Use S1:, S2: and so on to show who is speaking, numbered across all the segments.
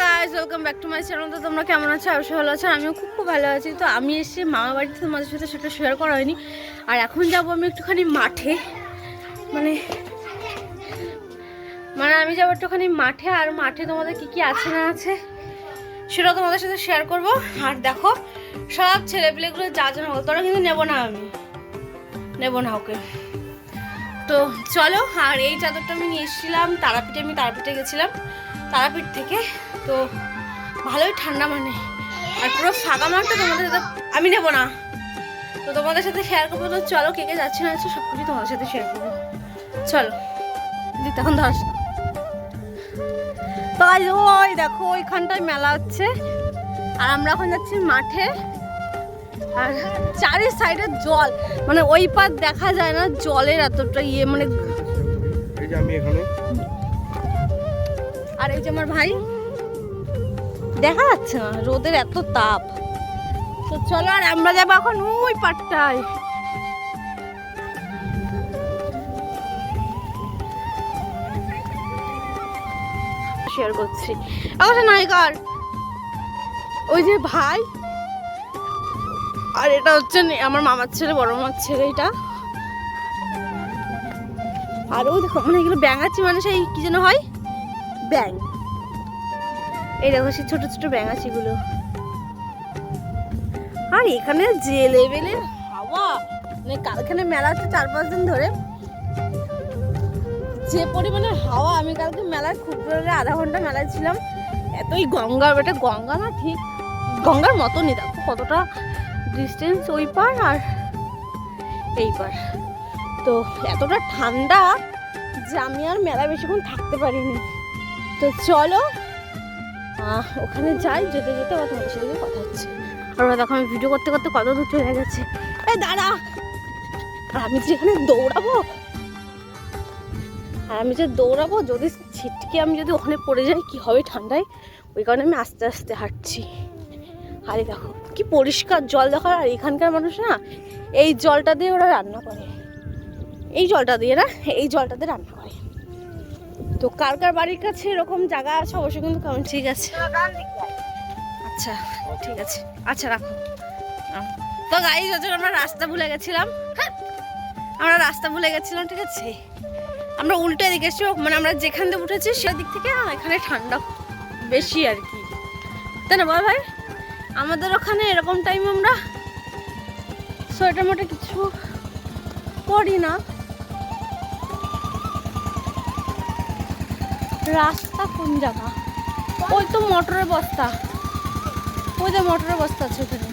S1: Guys welcome back to my channel তো তোমরা কেমন আছো? অবশ্যই ভালো আছো। আমিও খুব খুব ভালো আছি। তো আমি এসেছি মামা বাড়িতে তোমাদের সাথে সেটা শেয়ার করা হয়নি। আর এখন যাব আমি একটুখানি মাঠে। মানে মানে আমি যাব একটুখানি মাঠে। আর মাঠে তোমাদের কি কি আছে না আছে সেটা তোমাদের সাথে শেয়ার করব। আর দেখো, সব ছেলেপিলেগুলো যা যা না তোরা কিন্তু নেব না আমি। নেব না ওকে। তো চলো, আর এই চাদরটা আমি নিয়ে এসেছিলাম, তারাপীঠে আমি তারাপীঠে গেছিলাম, তারাপীঠ থেকে। তো ভালোই ঠান্ডা মানে। আর পুরো ফাঁকা মাঠটা তোমাদের সাথে আমি নেব না। তো তোমাদের সাথে শেয়ার করব, তো চলো কে কে যাচ্ছে না যাচ্ছে সব কিছু তোমাদের সাথে শেয়ার করব। চলো। দিদি তখন ধরস না তাই ওই দেখো, ওইখানটায় মেলা হচ্ছে। আর আমরা এখন যাচ্ছি মাঠে। আর চারি সাইডে জল। মানে ওই পার দেখা যায় না জলের এতটা ইয়ে মানে
S2: এখানে।
S1: আর এই যে আমার ভাই দেখা যাচ্ছে না রোদের এত তাপ। তো চলো আর আমরা যাব এখন ওই পাটটায় শেয়ার করছি। অবশ্য নায়িকার ওই যে ভাই আর এটা হচ্ছে আমার মামার ছেলে, বড় মামার ছেলে এটা। আর ওই দেখো মানে এগুলো ব্যাঙাচি মানে সেই কি যেন হয়? ব্যাং এই দেখো সেই ছোট ছোট ব্যাঙাচিগুলো। আর এখানে যে লেভেলের হাওয়া মানে কালখানে মেলা হচ্ছে চার পাঁচ দিন ধরে। যে পরিমাণে হাওয়া, আমি কালকে মেলায় খুব জোরে আধা ঘণ্টা মেলায় ছিলাম। এতই গঙ্গা এটা গঙ্গা না ঠিক, গঙ্গার মতনই দেখো কতটা ডিস্টেন্স ওই পার আর এই পার। তো এতটা ঠান্ডা যে আমি আর মেলা বেশিক্ষণ থাকতে পারিনি। তো চলো ওখানে যাই, যেতে যেতে আবার তোমাদের সাথে কথা হচ্ছে। আর দেখো আমি ভিডিও করতে করতে কত দূর চলে গেছে। এ দাঁড়া, আর আমি যে এখানে দৌড়াবো? আর আমি যে দৌড়াবো, যদি ছিটকে আমি যদি ওখানে পড়ে যাই, কি হবে ঠান্ডায়? ওই কারণে আমি আস্তে আস্তে হাঁটছি। আরে দেখো কি পরিষ্কার জল দেখো আর এখানকার মানুষ না এই জলটা দিয়ে ওরা রান্না করে। এই জলটা দিয়ে না এই জলটা দিয়ে রান্না করে। তো কার কার বাড়ির কাছে এরকম জায়গা আছে অবশ্যই কিন্তু কেমন ঠিক আছে। আচ্ছা ঠিক আছে। আচ্ছা রাখো। তো গাড়ি যখন আমরা রাস্তা ভুলে গেছিলাম। হ্যাঁ আমরা রাস্তা ভুলে গেছিলাম ঠিক আছে? আমরা উল্টো দিকে এসেছি মানে আমরা যেখান থেকে উঠেছি সেদিক থেকে এখানে ঠান্ডা বেশি আর কি। তাই না বল ভাই? আমাদের ওখানে এরকম টাইম আমরা সোয়েটার মোটে কিছু পরি না। রাস্তা কোন জায়গা? ওই তো মোটরের বস্তা। ওই যে মোটরের বস্তা আছে ওখানে।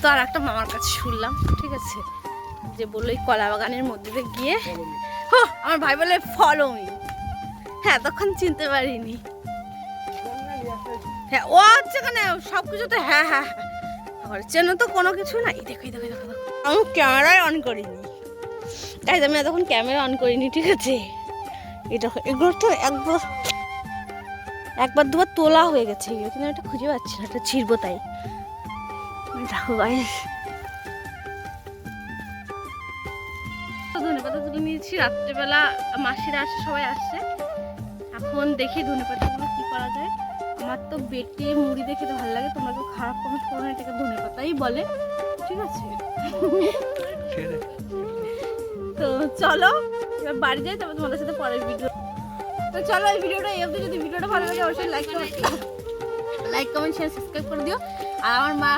S1: তো আর একটা মামার কাছে শুনলাম ঠিক আছে? যে বলল এই কলা বাগানের মধ্যে দিয়ে গিয়ে, হো, আমার ভাই বলে ফলো মি হ্যাঁ তখন চিনতে পারিনি। হ্যাঁ ও হচ্ছে কেন সব কিছু তো হ্যাঁ হ্যাঁ হ্যাঁ। আর চেনো তো কোনো কিছু নাই। দেখো দেখো দেখো। আমি ক্যামেরায় অন করিনি। তাই আমি এতক্ষণ ক্যামেরা অন করিনি, ঠিক আছে? এটা এগুলো তো একবার একবার দুবার তোলা হয়ে গেছে। কিন্তু এটা খুঁজে পাচ্ছি না এটা ছিড়বো তাই। দেখো গাইস ধনে পাতা তুলে নিয়েছি। রাত্রেবেলা মাসিরা আসছে সবাই আসছে এখন দেখি ধনে পাতাগুলো কি করা যায়। আমার তো বেটে মুড়ি দেখে তো ভালো লাগে। তোমরা কেউ খারাপ কমেন্ট করো না, এটাকে ধনে পাতাই বলে। ঠিক আছে? তো চলো, এবার বাড়ি যাই, তারপর তোমাদের সাথে পরের ভিডিও তো চলো, এই ভিডিওটা এই অবধি। যদি ভিডিওটা ভালো লাগে, অবশ্যই like like comment share subscribe করে দিও। আর আমার মা